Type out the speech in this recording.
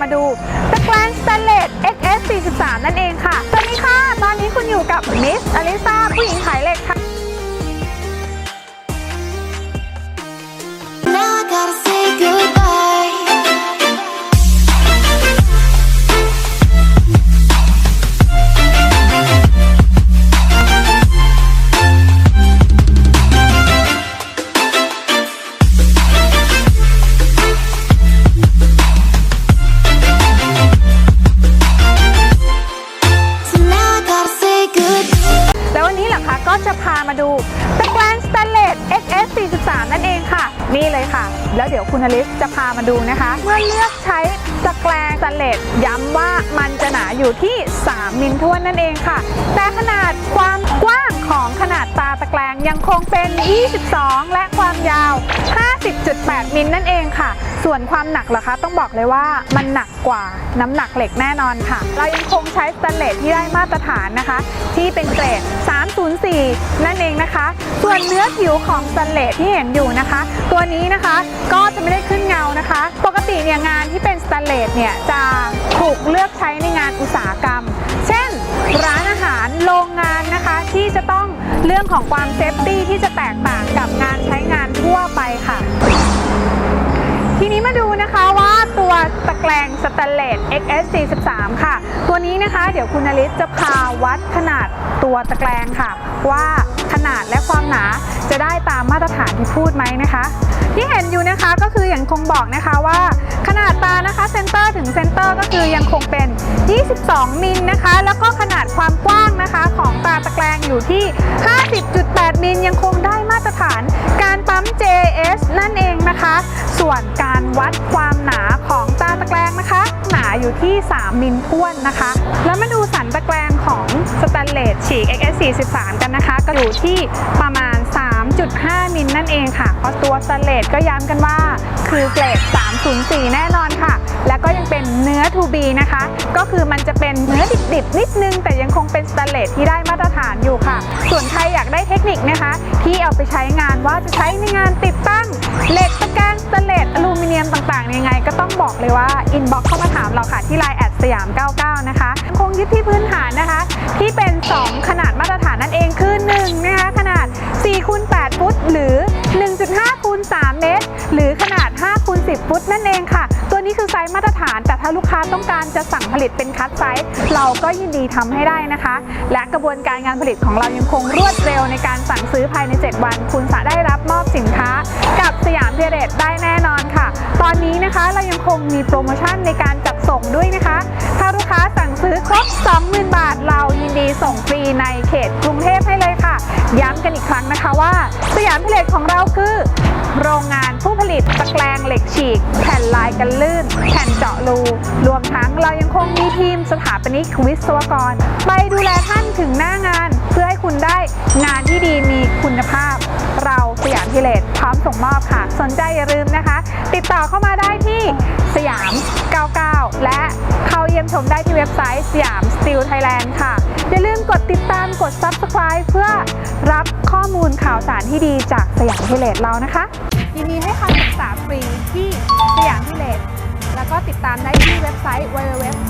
มาดูตะแกรงสแตนเลส XS 43 นั่นเองค่ะ สวัสดีค่ะ ตอนนี้คุณอยู่กับมิสอลิซาผู้หญิงขายเหล็กค่ะ ก็จะพามาดูตะแกรงสแตนเลส XS 43นั่นเองค่ะ นี่เลยค่ะ แล้วเดี๋ยวคุณอลิสจะพามาดูนะคะ เมื่อเลือกใช้ตะแกรงสแตนเลสย้ำว่ามันจะหนาอยู่ที่ 3 มิลท้วนนั่นเองค่ะ แต่ขนาดความ ยังคงเป็น 22 และความยาว 50.8 มิลนั่นเองค่ะ ส่วนความหนักเหรอคะ ต้องบอกเลยว่ามันหนักกว่าน้ำหนักเหล็กแน่นอนค่ะ เรายังคงใช้สแตนเลสที่ได้มาตรฐานนะคะ ที่เป็นเกรด 304 นั่นเองนะคะ ส่วนเนื้อผิวของสแตนเลสที่เห็นอยู่นะคะ ตัวนี้นะคะก็จะไม่ได้ขึ้นเงานะคะ ปกติเนี่ยงานที่เป็นสแตนเลสเนี่ยจะถูกเลือกใช้ในงานอุตสาหกรรม เช่น ร้านอาหารโรงงานนะคะที่จะต้อง เรื่องของความเซฟตี้ที่จะแตกต่างกับงานใช้งานทั่วไปค่ะ ทีนี้มาดูนะคะว่าตัวตะแกรงสแตนเลส XS 43 ค่ะ ตัวนี้นะคะเดี๋ยวคุณนลิศจะพาวัดขนาดตัวตะแกรงค่ะ ว่าขนาดและความหนาจะได้ตามมาตรฐานที่พูดไหมนะคะ ที่เห็นอยู่นะคะก็คืออย่างคงบอกนะคะว่า ขนาดตานะคะเซนเตอร์ถึงเซนเตอร์ก็คือยังคงเป็น 22 มิลนะคะ แล้วก็ขนาดความกว้างนะคะของ ตาตะแกรงอยู่ที่ 50.8 มิลยังคงได้มาตรฐานการปั๊ม JS นั่นเองนะคะ ส่วนการวัดความหนาของตาตะแกรงนะคะ หนาอยู่ที่ 3 มิลท้วนนะคะ แล้วมาดูสันตะแกรงของสแตนเลสฉีก XS 43 กันนะคะ ก็อยู่ที่ประมาณ 3.5 มิลนั่นเองค่ะ เพราะตัวสแตนเลสก็ย้ำกันว่า คือเกรด 304 แน่นอนค่ะ และก็ยังเป็นเนื้อ 2B นะคะ ก็คือมันจะเป็นเนื้อดิบๆนิดนึงแต่ เป็นสแตนเลสที่ได้มาตรฐานอยู่ค่ะ ส่วนใครอยากได้เทคนิคนะคะ ที่เอาไปใช้งานว่าจะใช้ในงานติดตั้งเหล็กตะแกรงสแตเลสอลูมิเนียมต่างๆยังไง ก็ต้องบอกเลยว่าอินบ็อกเข้ามาถามเราค่ะที่ไลน์แอดสยาม 99 นะคะคงยึดที่พื้นฐานนะคะ ที่เป็น 2 ขนาดมาตรฐานนั่นเองคือ1นะคะขนาด4คูณ8ฟุตหรือ 1.5คูณ3เมตร หรือขนาด5คูณ10 ฟุตนั่นเองค่ะ นี้คือไซส์มาตรฐาน แต่ถ้าลูกค้าต้องการจะสั่งผลิตเป็นคัดไซส์ เราก็ยินดีทำให้ได้นะคะ และกระบวนการงานผลิตของเรายังคงรวดเร็วในการสั่งซื้อภายใน 7 วัน คุณจะได้รับมอบสินค้า กับสยามเพียเรตได้แน่นอนค่ะ ตอนนี้นะคะเรายังคงมีโปรโมชั่นในการจัดส่งด้วยนะคะ ถ้าลูกค้าสั่งซื้อครบ 20,000 บาท เรายินดีส่งฟรีในเขตกรุงเทพให้เลยค่ะ ย้ำกันอีกครั้งนะคะว่า สยามพิเลตของเราคือานผู้ผลิตะแกรงเหล็กฉีก แผ่นลายกันลื่น แผ่นเจาะรู รวมทั้งเรายังคงมีทีมสถาปนิกวิศวกร ไปดูแลท่านถึงหน้างาน เพื่อให้คุณได้งานที่ดีมีคุณภาพ เราสยามพิเลตพร้อมส่งมอบค่ะ สนใจอย่าลืมนะคะ ติดต่อเข้ามาได้ที่สยาม 99 และเข้าเยี่ยมชมได้ที่เว็บไซต์สยาม Steel Thailand ค่ะ อย่าลืมกดติดตามกด Subscribe เพื่อรับข้อมูลข่าวสารที่ดีจากสยามพิเลตเรานะคะ ยินดีให้คำปรึกษาฟรีที่สยามพิเลตแล้วก็ติดตามได้ที่เว็บไซต์ www